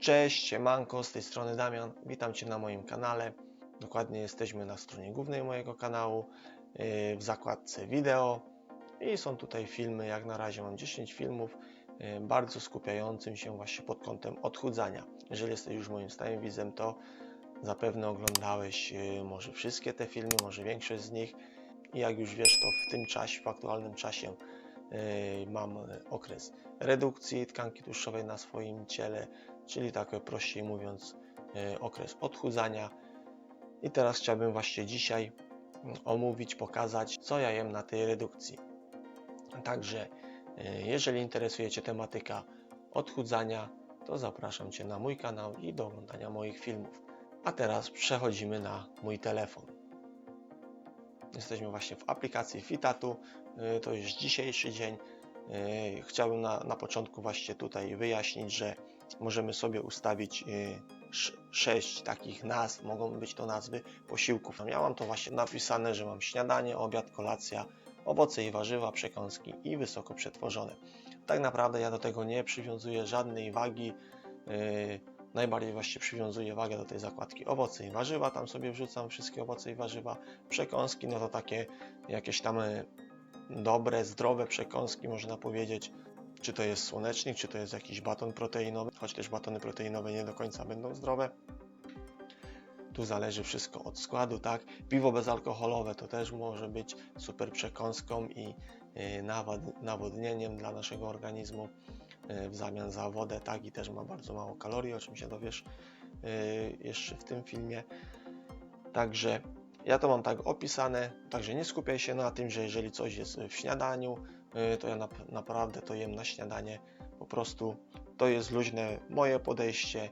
Cześć, siemanko, z tej strony Damian. Witam Cię na moim kanale. Dokładnie jesteśmy na stronie głównej mojego kanału, yy, w zakładce wideo i są tutaj filmy. Jak na razie mam 10 filmów, yy, bardzo skupiającym się właśnie pod kątem odchudzania. Jeżeli jesteś już moim stałym widzem, to zapewne oglądałeś yy, może wszystkie te filmy, może większość z nich. I jak już wiesz, to w tym czasie, w aktualnym czasie mam okres redukcji tkanki tłuszczowej na swoim ciele, czyli tak prościej mówiąc e, okres odchudzania. I teraz chciałbym właśnie dzisiaj omówić, pokazać, co ja jem na tej redukcji. Także, e, jeżeli interesuje Cię tematyka odchudzania, to zapraszam Cię na mój kanał i do oglądania moich filmów. A teraz przechodzimy na mój telefon. Jesteśmy właśnie w aplikacji Fitatu. E, To jest dzisiejszy dzień. Chciałbym na, na początku właśnie tutaj wyjaśnić, że możemy sobie ustawić 6 takich nazw, mogą być to nazwy posiłków. Ja mam to właśnie napisane, że mam śniadanie, obiad, kolacja, owoce i warzywa, przekąski i wysoko przetworzone. Tak naprawdę ja do tego nie przywiązuję żadnej wagi. Yy, Najbardziej właśnie przywiązuję wagę do tej zakładki owoce i warzywa, tam sobie wrzucam wszystkie owoce i warzywa. Przekąski, no to takie jakieś tam e, dobre, zdrowe przekąski, można powiedzieć. Czy to jest słonecznik, czy to jest jakiś baton proteinowy, choć też batony proteinowe nie do końca będą zdrowe. Tu zależy wszystko od składu, tak? Piwo bezalkoholowe to też może być super przekąską i nawod- nawodnieniem dla naszego organizmu e, w zamian za wodę, tak? I też ma bardzo mało kalorii, o czym się dowiesz e, jeszcze w tym filmie. Także ja to mam tak opisane, także nie skupiaj się na tym, że jeżeli coś jest w śniadaniu, y, to ja nap- naprawdę to jem na śniadanie. Po prostu to jest luźne moje podejście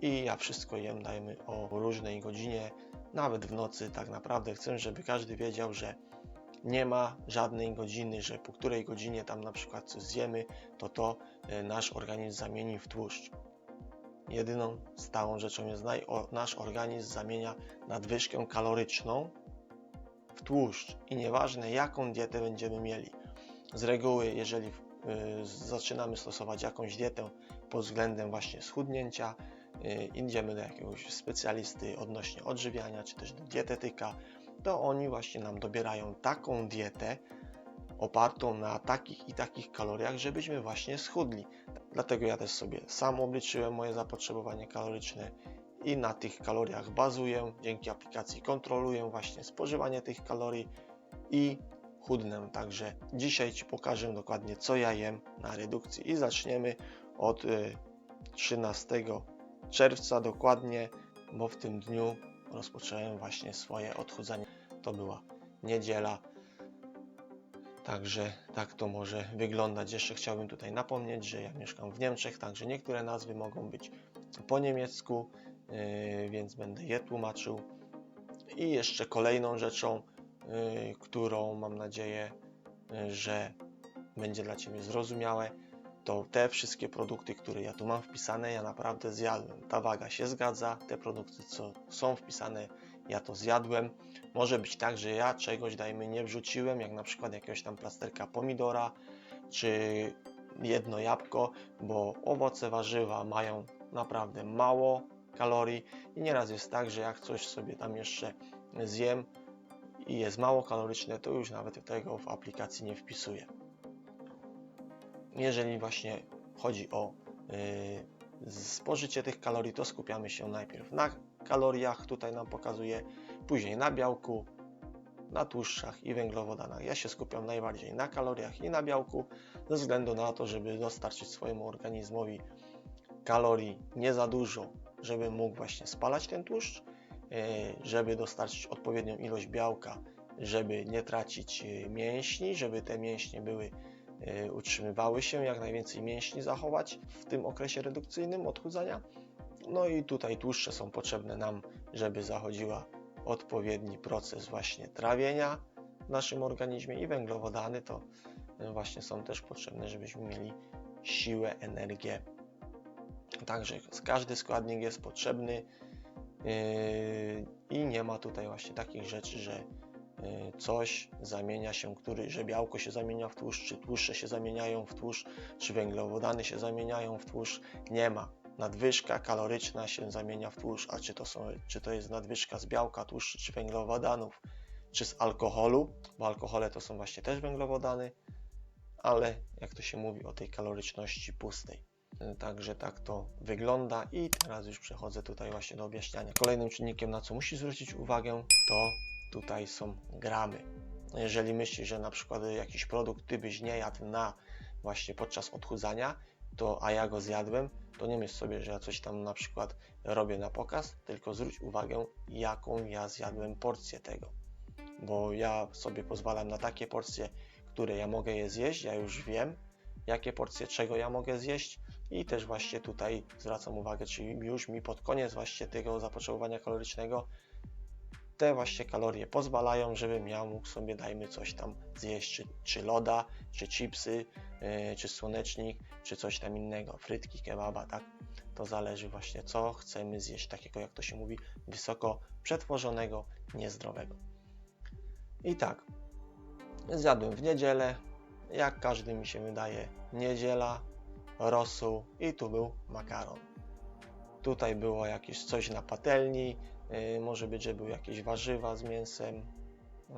i ja wszystko jem, dajmy o różnej godzinie, nawet w nocy. Tak naprawdę chcę, żeby każdy wiedział, że nie ma żadnej godziny, że po której godzinie tam na przykład coś zjemy, to to y, nasz organizm zamieni w tłuszcz. Jedyną stałą rzeczą jest, nasz organizm zamienia nadwyżkę kaloryczną w tłuszcz i nieważne jaką dietę będziemy mieli. Z reguły, jeżeli y, zaczynamy stosować jakąś dietę pod względem właśnie schudnięcia, y, idziemy do jakiegoś specjalisty odnośnie odżywiania, czy też do dietetyka, to oni właśnie nam dobierają taką dietę opartą na takich i takich kaloriach, żebyśmy właśnie schudli. Dlatego ja też sobie sam obliczyłem moje zapotrzebowanie kaloryczne i na tych kaloriach bazuję. Dzięki aplikacji kontroluję właśnie spożywanie tych kalorii i chudnę. Także dzisiaj Ci pokażę dokładnie co ja jem na redukcji i zaczniemy od y, 13 czerwca dokładnie, bo w tym dniu rozpocząłem właśnie swoje odchudzanie. To była niedziela. Także tak to może wyglądać. Jeszcze chciałbym tutaj napomnieć, że ja mieszkam w Niemczech, także niektóre nazwy mogą być po niemiecku, yy, więc będę je tłumaczył. I jeszcze kolejną rzeczą, którą mam nadzieję, yy, że będzie dla Ciebie zrozumiałe, to te wszystkie produkty, które ja tu mam wpisane, ja naprawdę zjadłem. Ta waga się zgadza, te produkty, co są wpisane, ja to zjadłem. Może być tak, że ja czegoś, dajmy, nie wrzuciłem, jak na przykład jakiegoś tam plasterka pomidora, czy jedno jabłko, bo owoce, warzywa mają naprawdę mało kalorii i nieraz jest tak, że jak coś sobie tam jeszcze zjem i jest mało kaloryczne, to już nawet tego w aplikacji nie wpisuję. Jeżeli właśnie chodzi o yy, spożycie tych kalorii, to skupiamy się najpierw na kaloriach, tutaj nam pokazuje, później na białku, na tłuszczach i węglowodanach. Ja się skupiam najbardziej na kaloriach i na białku, ze względu na to, żeby dostarczyć swojemu organizmowi kalorii nie za dużo, żeby mógł właśnie spalać ten tłuszcz, żeby dostarczyć odpowiednią ilość białka, żeby nie tracić yy, mięśni, żeby te mięśnie były yy, utrzymywały się, jak najwięcej mięśni zachować w tym okresie redukcyjnym odchudzania. No i tutaj tłuszcze są potrzebne nam, żeby zachodziła odpowiedni proces właśnie trawienia w naszym organizmie i węglowodany to właśnie są też potrzebne, żebyśmy mieli siłę, energię. Także każdy składnik jest potrzebny i nie ma tutaj właśnie takich rzeczy, że yy, coś zamienia się, który, że białko się zamienia w tłuszcz, czy tłuszcze się zamieniają w tłuszcz, czy węglowodany się zamieniają w tłuszcz. Nie ma nadwyżka kaloryczna się zamienia w tłuszcz, a czy to, są, czy to jest nadwyżka z białka, tłuszczu, czy węglowodanów, czy z alkoholu, bo alkohole to są właśnie też węglowodany, ale jak to się mówi o tej kaloryczności pustej. Także tak to wygląda i teraz już przechodzę tutaj właśnie do objaśniania. Kolejnym czynnikiem, na co musi zwrócić uwagę, to tutaj są gramy. Jeżeli myślisz, że na przykład jakiś produkt ty byś nie jadł na właśnie podczas odchudzania, to a ja go zjadłem, to nie myśl sobie, że ja coś tam na przykład robię na pokaz, tylko zwróć uwagę, jaką ja zjadłem porcję tego. Bo ja sobie pozwalam na takie porcje, które ja mogę je zjeść, ja już wiem, jakie porcje czego ja mogę zjeść i też właśnie tutaj zwracam uwagę, czyli już mi pod koniec właśnie tego zapotrzebowania kalorycznego te właśnie kalorie pozwalają, żebym ja mógł sobie dajmy coś tam zjeść, czy, czy loda, czy chipsy, yy, czy słonecznik, czy coś tam innego, frytki, kebaba, tak? To zależy właśnie co chcemy zjeść, takiego jak to się mówi, wysoko przetworzonego, niezdrowego. I tak, zjadłem w niedzielę, jak każdy mi się wydaje, niedziela, rosół i tu był makaron. Tutaj było jakieś coś na patelni, yy, może być, że były jakieś warzywa z mięsem. Yy,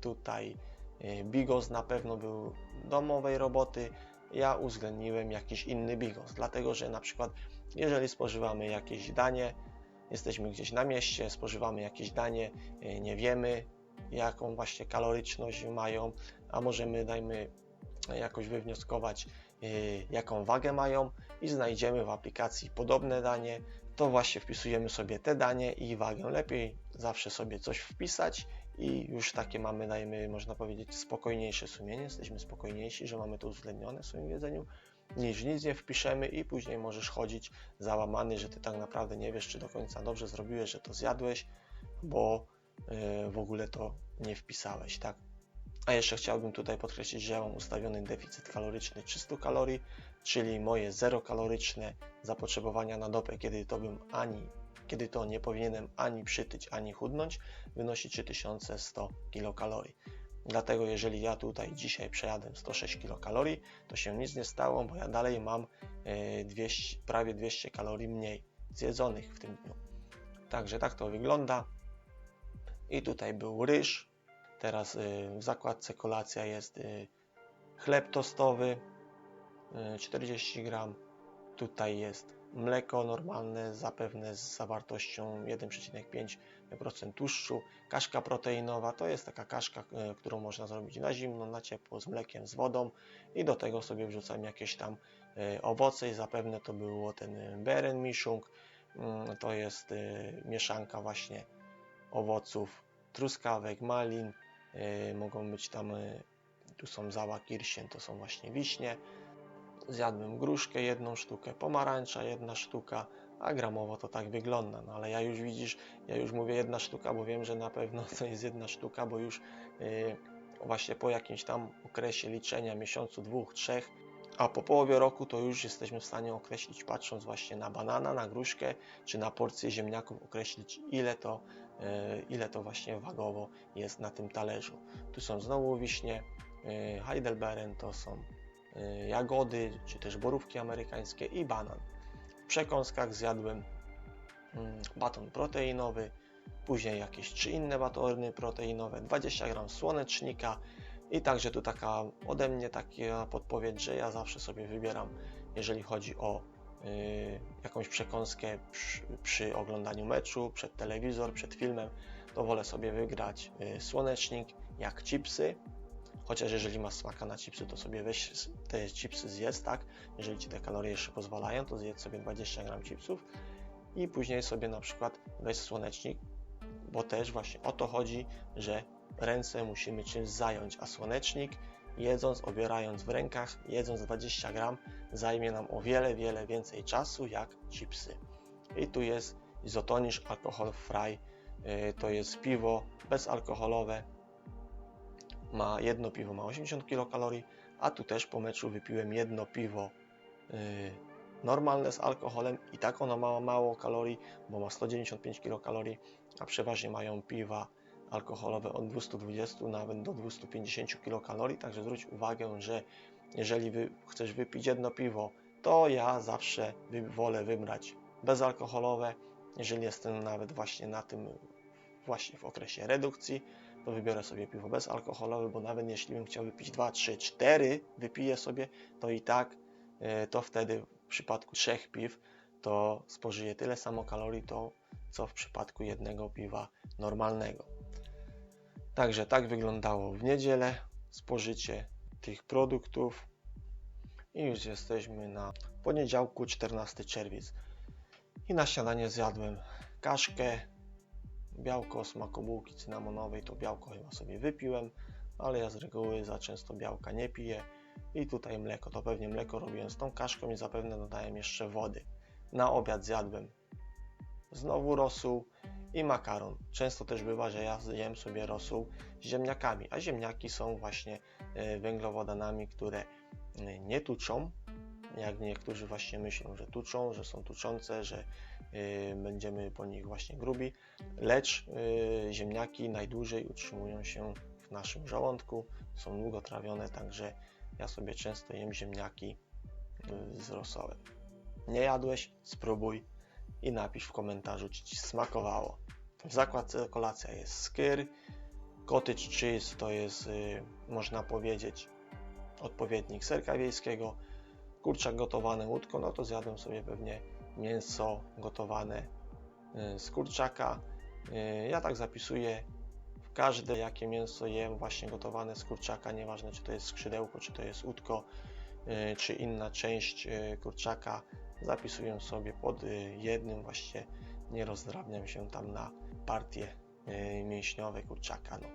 tutaj yy, bigos na pewno był domowej roboty. Ja uwzględniłem jakiś inny bigos, dlatego że na przykład jeżeli spożywamy jakieś danie, jesteśmy gdzieś na mieście, spożywamy jakieś danie, yy, nie wiemy jaką właśnie kaloryczność mają, a możemy dajmy jakoś wywnioskować Y, jaką wagę mają i znajdziemy w aplikacji podobne danie, to właśnie wpisujemy sobie te danie i wagę. Lepiej zawsze sobie coś wpisać i już takie mamy, dajmy, można powiedzieć, spokojniejsze sumienie. Jesteśmy spokojniejsi, że mamy to uwzględnione w swoim jedzeniu, niż nic nie wpiszemy i później możesz chodzić załamany, że ty tak naprawdę nie wiesz, czy do końca dobrze zrobiłeś, że to zjadłeś, bo yy, w ogóle to nie wpisałeś, tak? A jeszcze chciałbym tutaj podkreślić, że ja mam ustawiony deficyt kaloryczny 300 kalorii, czyli moje zerokaloryczne zapotrzebowania na dobę, kiedy to bym ani, kiedy to nie powinienem ani przytyć, ani chudnąć, wynosi 3100 kilokalorii. Dlatego jeżeli ja tutaj dzisiaj przejadę 106 kilokalorii, to się nic nie stało, bo ja dalej mam 200, e, prawie 200 kalorii mniej zjedzonych w tym dniu. Także tak to wygląda. I tutaj był ryż, Teraz y, w zakładce kolacja jest y, chleb tostowy 40 y, gram. Tutaj jest mleko normalne, zapewne z zawartością 1,5% tłuszczu. Kaszka proteinowa to jest taka kaszka, którą można zrobić na zimno, na ciepło, z mlekiem, z wodą i do tego sobie wrzucam jakieś tam owoce i zapewne to było ten beren miszung. Mm, to jest mieszanka właśnie owoców truskawek, malin, mogą być tam, e, tu są zała kirsien, to są właśnie wiśnie. Zjadłem gruszkę jedną sztukę, pomarańcza jedna sztuka, a gramowo to tak wygląda. No ale ja już widzisz, ja już mówię jedna sztuka, bo wiem, że na pewno to jest jedna sztuka, bo już yy, właśnie po jakimś tam okresie liczenia, miesiącu, dwóch, trzech, a po połowie roku to już jesteśmy w stanie określić, patrząc właśnie na banana, na gruszkę, czy na porcję ziemniaków, określić ile to ile to właśnie wagowo jest na tym talerzu. Tu są znowu wiśnie, e, Heidelbeeren to są e, jagody, czy też borówki amerykańskie i banan. W przekąskach zjadłem mm, baton proteinowy, później jakieś trzy inne batony proteinowe, 20 gram słonecznika i także tu taka ode mnie taka podpowiedź, że ja zawsze sobie wybieram, jeżeli chodzi o jakąś przekąskę przy, przy, oglądaniu meczu, przed telewizor, przed filmem, to wolę sobie wygrać y, słonecznik jak chipsy. Chociaż jeżeli masz smaka na chipsy, to sobie weź te chipsy zjedz, tak? Jeżeli ci te kalorie jeszcze pozwalają, to zjedz sobie 20 gram chipsów i później sobie na przykład weź słonecznik, bo też właśnie o to chodzi, że ręce musimy czymś zająć, a słonecznik jedząc, obierając w rękach, jedząc 20 gram, zajmie nam o wiele, wiele więcej czasu jak chipsy. I tu jest izotonisz alkohol free, to jest piwo bezalkoholowe, ma jedno piwo ma 80 kilokalorii, a tu też po meczu wypiłem jedno piwo yy, normalne z alkoholem. I tak ono ma mało kalorii, bo ma 195 kilokalorii, a przeważnie mają piwa alkoholowe od 220 nawet do 250 kilokalorii, także zwróć uwagę, że jeżeli wy chcesz wypić jedno piwo to ja zawsze wolę wybrać bezalkoholowe. Jeżeli jestem nawet właśnie na tym, właśnie w okresie redukcji, to wybiorę sobie piwo bezalkoholowe, bo nawet jeśli bym chciał wypić 2, 3, 4, wypiję sobie, to i tak e, to wtedy w przypadku trzech piw to spożyję tyle samo kalorii, to co w przypadku jednego piwa normalnego. Także tak wyglądało w niedzielę spożycie tych produktów i już jesteśmy na poniedziałku 14 czerwiec. I na śniadanie zjadłem kaszkę, białko, bułki cynamonowej, to białko chyba sobie wypiłem, ale ja z reguły za często białka nie piję. I tutaj mleko, to pewnie mleko robiłem z tą kaszką i zapewne dodałem jeszcze wody. Na obiad zjadłem znowu rosół i makaron. Często też bywa, że ja jem sobie rosół z ziemniakami, a ziemniaki są właśnie e, węglowodanami, które e, nie tuczą, jak niektórzy właśnie myślą, że tuczą, że są tuczące, że y, będziemy po nich właśnie grubi, lecz ziemniaki najdłużej utrzymują się w naszym żołądku, są długo trawione, także ja sobie często jem ziemniaki z rosołem. Nie jadłeś? Spróbuj i napisz w komentarzu, czy Ci smakowało. W zakładce kolacja jest skyr, cottage cheese to jest, y, można powiedzieć, odpowiednik serka wiejskiego, kurczak gotowany łódką, no to zjadłem sobie pewnie mięso gotowane y, z kurczaka. Y, Ja tak zapisuję. W każde jakie mięso jem właśnie gotowane z kurczaka, nieważne czy to jest skrzydełko, czy to jest łódko, y, czy inna część kurczaka, zapisuję sobie pod jednym. Właśnie, nie rozdrabniam się tam na partie y, mięśniowe kurczaka. No.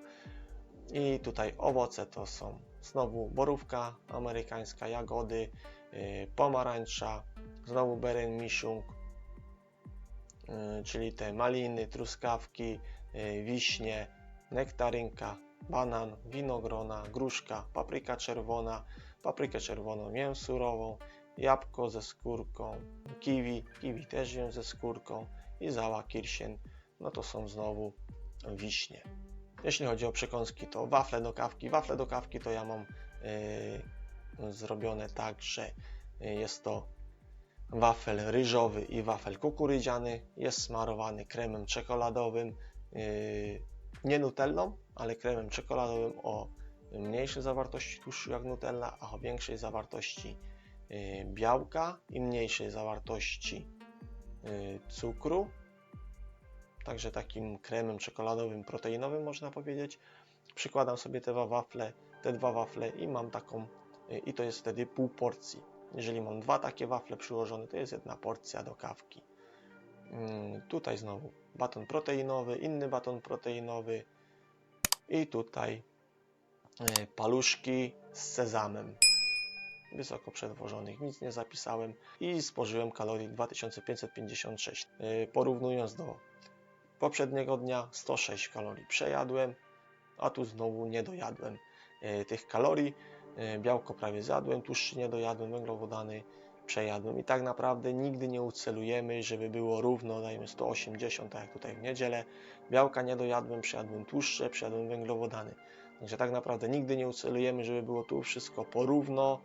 I tutaj owoce to są znowu borówka amerykańska, jagody, y, pomarańcza, znowu beren misiung, y, czyli te maliny, truskawki, wiśnie, nektarynka, banan, winogrona, gruszka, papryka czerwona, paprykę czerwoną jem surową, jabłko ze skórką, kiwi, kiwi też jem ze skórką i zała kirsien, no to są znowu wiśnie. Jeśli chodzi o przekąski, to wafle do kawki. Wafle do kawki to ja mam yy, zrobione tak, że y, jest to wafel ryżowy i wafel kukurydziany. Jest smarowany kremem czekoladowym, yy, nie nutellą, ale kremem czekoladowym o mniejszej zawartości tłuszczu jak nutella, a o większej zawartości yy, białka i mniejszej zawartości yy, cukru także takim kremem czekoladowym, proteinowym można powiedzieć. Przykładam sobie te dwa wafle, te dwa wafle i mam taką, y, i to jest wtedy pół porcji. Jeżeli mam dwa takie wafle przyłożone, to jest jedna porcja do kawki. Mm, Tutaj znowu baton proteinowy, inny baton proteinowy i tutaj y, paluszki z sezamem wysoko przetworzonych, nic nie zapisałem i spożyłem kalorii 2556. Y, Porównując do poprzedniego dnia 106 kalorii przejadłem, a tu znowu nie dojadłem e, tych kalorii. E, białko prawie zjadłem, tłuszczy nie dojadłem, węglowodany przejadłem i tak naprawdę nigdy nie ucelujemy, żeby było równo, dajmy 180, tak jak tutaj w niedzielę. Białka nie dojadłem, przejadłem tłuszcze, przejadłem węglowodany. Także tak naprawdę nigdy nie ucelujemy, żeby było tu wszystko porówno.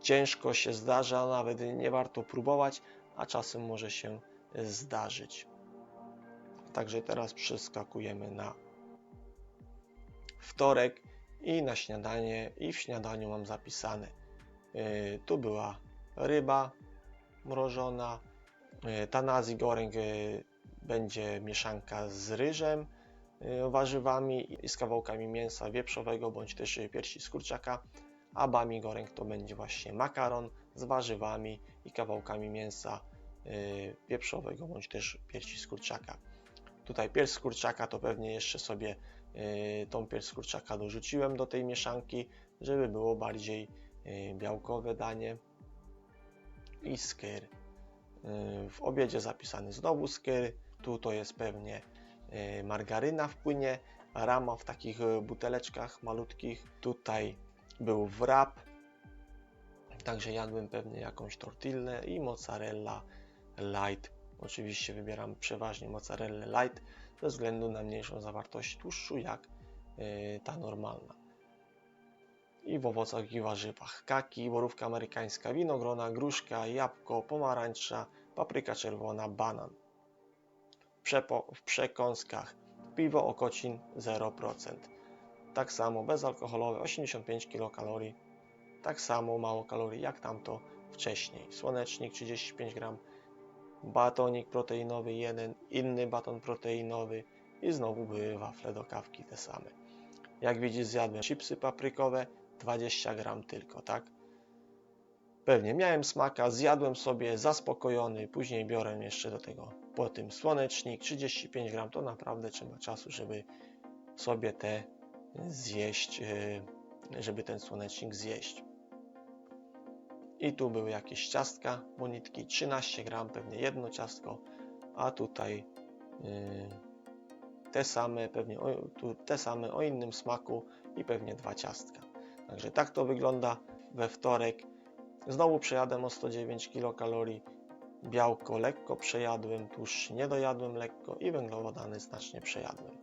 Ciężko się zdarza, nawet nie warto próbować, a czasem może się zdarzyć. Także teraz przeskakujemy na wtorek i na śniadanie. I w śniadaniu mam zapisane. Yy, tu była ryba mrożona. Yy, Tanazi goreng yy, będzie mieszanka z ryżem, warzywami i z kawałkami mięsa wieprzowego bądź też piersi z kurczaka. A bami goreng to będzie właśnie makaron z warzywami i kawałkami mięsa wieprzowego bądź też piersi z kurczaka. Tutaj pierś kurczaka to pewnie jeszcze sobie y, tą pierś kurczaka dorzuciłem do tej mieszanki, żeby było bardziej y, białkowe danie. I skyr. Y, w obiedzie zapisany znowu skyr. Tu to jest pewnie margaryna w płynie, rama w takich buteleczkach malutkich. Tutaj był wrap, także jadłem pewnie jakąś tortillę i mozzarella light Oczywiście wybieram przeważnie mozzarella light ze względu na mniejszą zawartość tłuszczu jak yy, ta normalna. i w owocach i warzywach. Kaki, borówka amerykańska, winogrona, gruszka, jabłko, pomarańcza, papryka czerwona, banan. W przekąskach piwo okocin 0%. Tak samo bezalkoholowe 85 kilokalorii. Tak samo mało kalorii jak tamto wcześniej. Słonecznik 35 gram, batonik proteinowy jeden, inny baton proteinowy i znowu były wafle do kawki te same. Jak widzisz zjadłem chipsy paprykowe 20 gram tylko, tak? Pewnie miałem smaka, zjadłem sobie zaspokojony, później biorę jeszcze do tego po tym słonecznik 35 gram, to naprawdę trzeba czasu, żeby sobie te zjeść, e, żeby ten słonecznik zjeść. I tu były jakieś ciastka, bonitki 13 gram, pewnie jedno ciastko, a tutaj e, te same, pewnie o, tu te same o innym smaku i pewnie dwa ciastka. Także tak to wygląda we wtorek. Znowu przejadłem o 109 kilokalorii. Białko lekko przejadłem, tłuszcz nie dojadłem lekko i węglowodany znacznie przejadłem.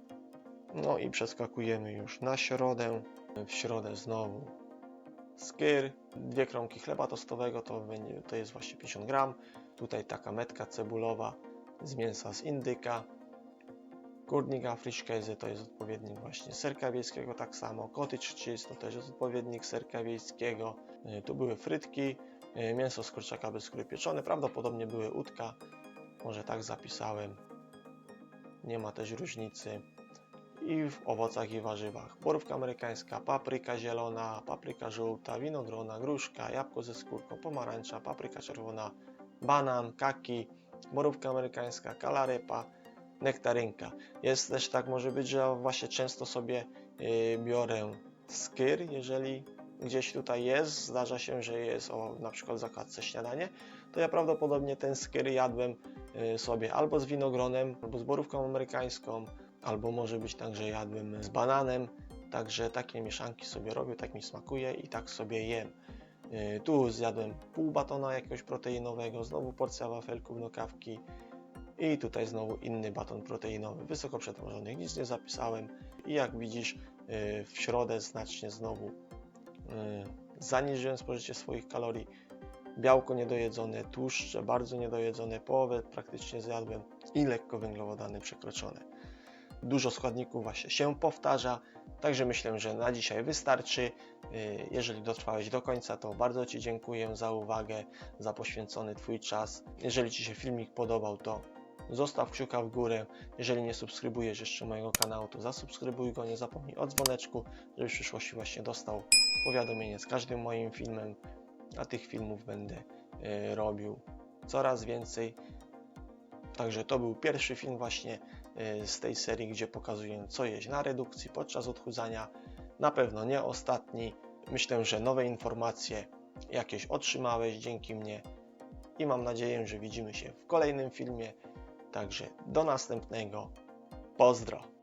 No i przeskakujemy już na środę. W środę znowu skyr, dwie kromki chleba tostowego, to, to jest właśnie 50 gram. Tutaj taka metka cebulowa z mięsa z indyka. Górnika frischkäse to jest odpowiednik właśnie serka wiejskiego, tak samo cottage cheese to też jest odpowiednik serka wiejskiego. E, tu były frytki, e, mięso z kurczaka bez skóry pieczone, prawdopodobnie były udka, może tak zapisałem. Nie ma też różnicy. I w owocach i warzywach. Borówka amerykańska, papryka zielona, papryka żółta, winogrona, gruszka, jabłko ze skórką, pomarańcza, papryka czerwona, banan, kaki, borówka amerykańska, kalarypa, nektarynka. Jest też tak może być, że właśnie często sobie yy, biorę skyr, jeżeli gdzieś tutaj jest, zdarza się, że jest o na przykład zakładce śniadanie, to ja prawdopodobnie ten skyr jadłem yy, sobie albo z winogronem, albo z borówką amerykańską, albo może być tak, że jadłem z bananem, także takie mieszanki sobie robię, tak mi smakuje i tak sobie jem. Yy, tu zjadłem pół batona jakiegoś proteinowego, znowu porcja wafelków do kawki, i tutaj znowu inny baton proteinowy, wysoko przetworzony, nic nie zapisałem. I jak widzisz, y, w środę znacznie znowu y, zaniżyłem spożycie swoich kalorii. Białko niedojedzone, tłuszcze bardzo niedojedzone, połowę praktycznie zjadłem i lekko węglowodany przekroczone. Dużo składników właśnie się powtarza, także myślę, że na dzisiaj wystarczy. Y, jeżeli dotrwałeś do końca, to bardzo Ci dziękuję za uwagę, za poświęcony Twój czas. Jeżeli Ci się filmik podobał, to zostaw kciuka w górę. Jeżeli nie subskrybujesz jeszcze mojego kanału, to zasubskrybuj go, nie zapomnij o dzwoneczku, żebyś w przyszłości właśnie dostał powiadomienie z każdym moim filmem, a tych filmów będę y, robił coraz więcej. Także to był pierwszy film właśnie z tej serii, gdzie pokazuję co jeść na redukcji podczas odchudzania. Na pewno nie ostatni. Myślę, że nowe informacje jakieś otrzymałeś dzięki mnie i mam nadzieję, że widzimy się w kolejnym filmie. Także do następnego. Pozdro!